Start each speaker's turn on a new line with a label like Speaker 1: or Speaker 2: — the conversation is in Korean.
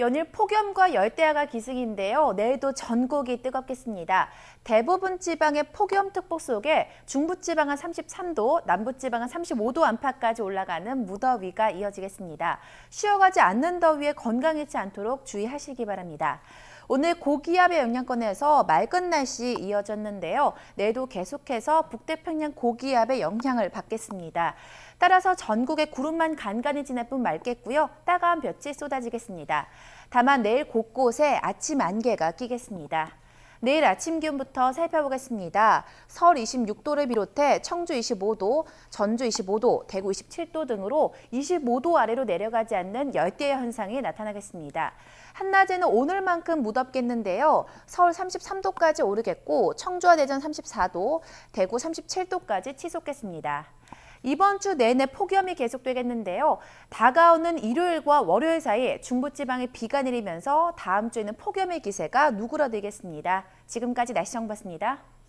Speaker 1: 연일 폭염과 열대야가 기승인데요. 내일도 전국이 뜨겁겠습니다. 대부분 지방의 폭염특보 속에 중부지방은 33도, 남부지방은 35도 안팎까지 올라가는 무더위가 이어지겠습니다. 쉬어가지 않는 더위에 건강해지 않도록 주의하시기 바랍니다. 오늘 고기압의 영향권에서 맑은 날씨 이어졌는데요. 내일도 계속해서 북태평양 고기압의 영향을 받겠습니다. 따라서 전국에 구름만 간간히 지날 뿐 맑겠고요. 따가운 볕이 쏟아지겠습니다. 다만 내일 곳곳에 아침 안개가 끼겠습니다. 내일 아침 기온부터 살펴보겠습니다. 서울 26도를 비롯해 청주 25도, 전주 25도, 대구 27도 등으로 25도 아래로 내려가지 않는 열대 현상이 나타나겠습니다. 한낮에는 오늘만큼 무덥겠는데요. 서울 33도까지 오르겠고 청주와 대전 34도, 대구 37도까지 치솟겠습니다. 이번 주 내내 폭염이 계속되겠는데요. 다가오는 일요일과 월요일 사이 중부지방에 비가 내리면서 다음 주에는 폭염의 기세가 누그러들겠습니다. 지금까지 날씨 정보였습니다.